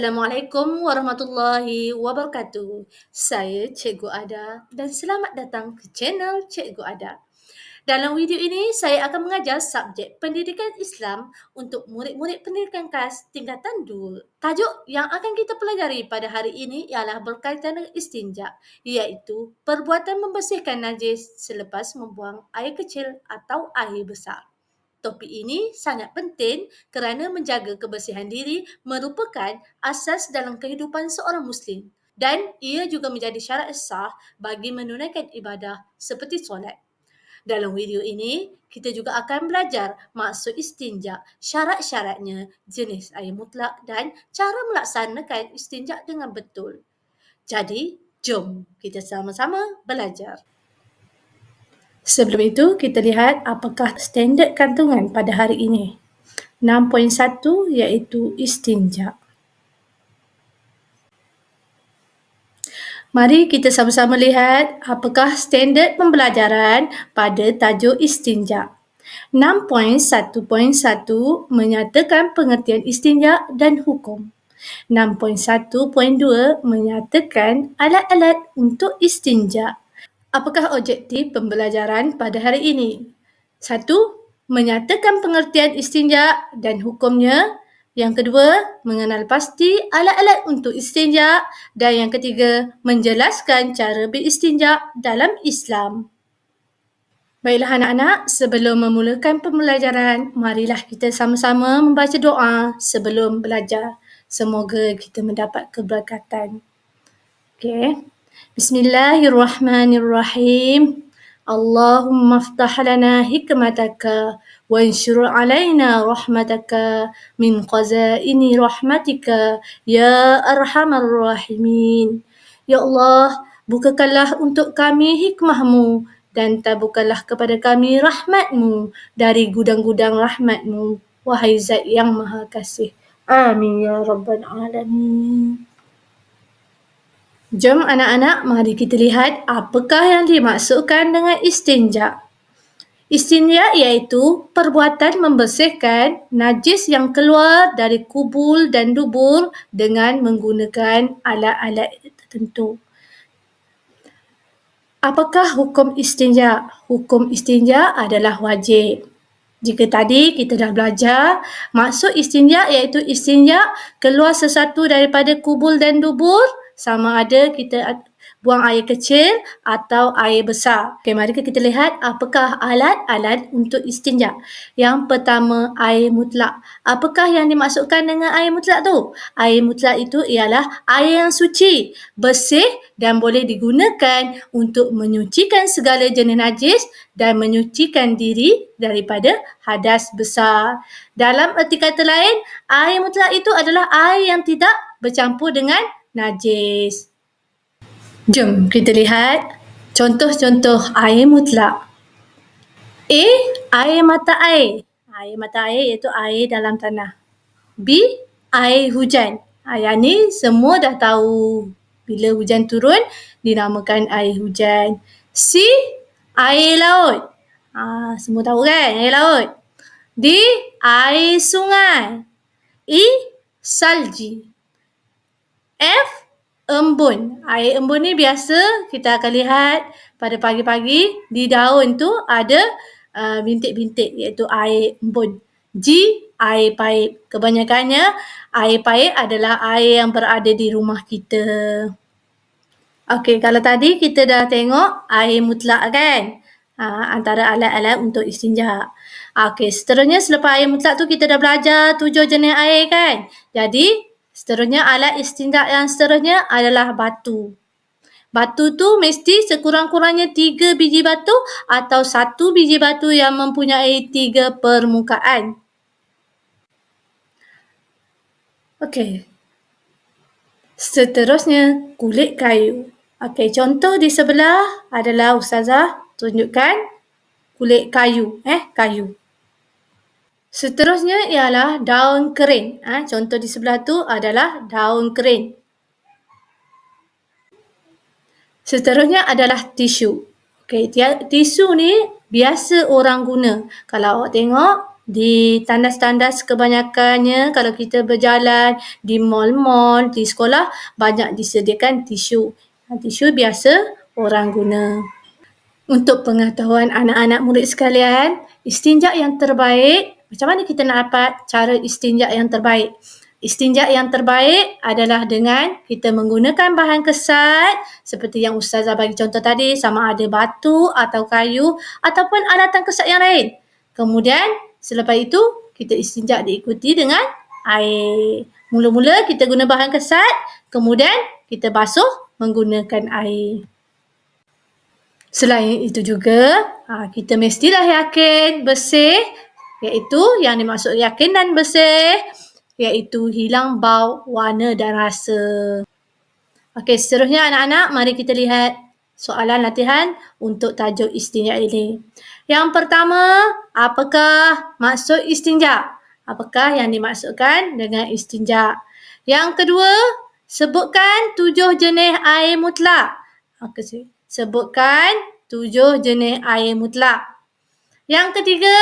Assalamualaikum warahmatullahi wabarakatuh. Saya Cikgu Ada dan selamat datang ke channel Cikgu Ada. Dalam video ini, saya akan mengajar subjek pendidikan Islam untuk murid-murid pendidikan khas tingkatan 2. Tajuk yang akan kita pelajari pada hari ini ialah berkaitan dengan istinja, iaitu perbuatan membersihkan najis selepas membuang air kecil atau air besar. Topik ini sangat penting kerana menjaga kebersihan diri merupakan asas dalam kehidupan seorang Muslim dan ia juga menjadi syarat sah bagi menunaikan ibadah seperti solat. Dalam video ini, kita juga akan belajar maksud istinja, syarat-syaratnya, jenis air mutlak dan cara melaksanakan istinja dengan betul. Jadi, jom kita sama-sama belajar. Sebelum itu, kita lihat apakah standard kantungan pada hari ini. 6.1 iaitu istinja. Mari kita sama-sama lihat apakah standard pembelajaran pada tajuk istinja. 6.1.1 menyatakan pengertian istinja dan hukum. 6.1.2 menyatakan alat-alat untuk istinja. Apakah objektif pembelajaran pada hari ini? Satu, menyatakan pengertian istinja dan hukumnya. Yang kedua, mengenal pasti alat-alat untuk istinja. Dan yang ketiga, menjelaskan cara beristinja dalam Islam. Baiklah anak-anak, sebelum memulakan pembelajaran, marilah kita sama-sama membaca doa sebelum belajar. Semoga kita mendapat keberkatan. Okey. Bismillahirrahmanirrahim. Allahumma aftah lana hikmataka وانشر علينا رحمتك من خزائن رحمتك يا أرحم الراحمين Ya Allah, bukakanlah untuk kami hikmahmu dan taburkanlah kepada kami rahmatmu dari gudang-gudang rahmatmu. Wahai Zat yang Maha Kasih. Amin ya Rabbal Alamin. Jom anak-anak, mari kita lihat apakah yang dimaksudkan dengan istinja. Istinja iaitu perbuatan membersihkan najis yang keluar dari kubul dan dubur dengan menggunakan alat-alat tertentu. Apakah hukum istinja? Hukum istinja adalah wajib. Jika tadi kita dah belajar, maksud istinja iaitu istinja keluar sesuatu daripada kubul dan dubur sama ada kita buang air kecil atau air besar. Okay, mari kita lihat apakah alat-alat untuk istinja. Yang pertama, air mutlak. Apakah yang dimaksudkan dengan air mutlak tu? Air mutlak itu ialah air yang suci, bersih dan boleh digunakan untuk menyucikan segala jenis najis dan menyucikan diri daripada hadas besar. Dalam erti kata lain, air mutlak itu adalah air yang tidak bercampur dengan najis. Jom kita lihat contoh-contoh air mutlak. A. Air mata air. Air mata air iaitu air dalam tanah. B. Air hujan. Yang ni semua dah tahu. Bila hujan turun, dinamakan air hujan. C. Air laut. Ha, semua tahu kan air laut. D. Air sungai. E. Salji. F embun. Air embun ni biasa kita akan lihat pada pagi-pagi di daun tu ada uh, bintik-bintik iaitu air embun. G, air paip. Kebanyakannya air paip adalah air yang berada di rumah kita. Okey, kalau tadi kita dah tengok air mutlak kan? Ha, antara alat-alat untuk istinja. Okey, seterusnya selepas air mutlak tu kita dah belajar tujuh jenis air kan? Jadi, Seterusnya alat istinja yang seterusnya adalah batu. Batu tu mesti sekurang-kurangnya tiga biji batu atau satu biji batu yang mempunyai tiga permukaan. Okey. Seterusnya kulit kayu. Okey, contoh di sebelah adalah Ustazah tunjukkan kulit kayu. Eh, kayu. Seterusnya ialah daun kering. Ha, contoh di sebelah tu adalah daun kering. Seterusnya adalah tisu. Okay, tisu ni biasa orang guna. Kalau awak tengok di tandas-tandas kebanyakannya kalau kita berjalan di mall-mall, di sekolah banyak disediakan tisu. Tisu biasa orang guna. Untuk pengetahuan anak-anak murid sekalian, istinja yang terbaik, macam mana kita nak dapat cara istinja yang terbaik? Istinja yang terbaik adalah dengan kita menggunakan bahan kesat seperti yang Ustazah bagi contoh tadi sama ada batu atau kayu ataupun alatan kesat yang lain. Kemudian selepas itu kita istinja diikuti dengan air. Mula-mula kita guna bahan kesat, kemudian kita basuh menggunakan air. Selain itu juga, ha, kita mestilah yakin bersih iaitu yang dimaksud yakin dan bersih iaitu hilang bau, warna dan rasa. Okey, seterusnya anak-anak, mari kita lihat soalan latihan untuk tajuk istinja ini. Yang pertama, apakah maksud istinja? Apakah yang dimaksudkan dengan istinja? Yang kedua, sebutkan tujuh jenis air mutlak. Okey, sebutkan tujuh jenis air mutlak. Yang ketiga,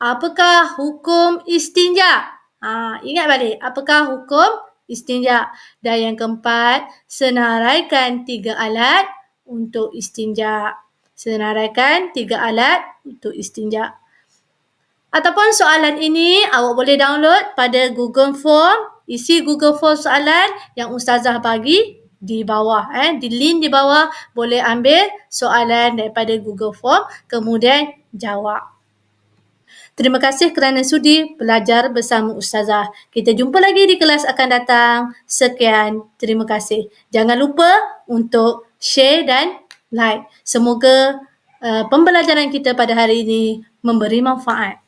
apakah hukum istinja? Ha, ingat balik, apakah hukum istinja? Dan yang keempat, senaraikan tiga alat untuk istinja. Senaraikan tiga alat untuk istinja. Ataupun soalan ini awak boleh download pada Google Form. Isi Google Form soalan yang Ustazah bagi di bawah. Eh. Di link di bawah boleh ambil soalan daripada Google Form kemudian jawab. Terima kasih kerana sudi belajar bersama Ustazah. Kita jumpa lagi di kelas akan datang. Sekian. Terima kasih. Jangan lupa untuk share dan like. Semoga uh, pembelajaran kita pada hari ini memberi manfaat.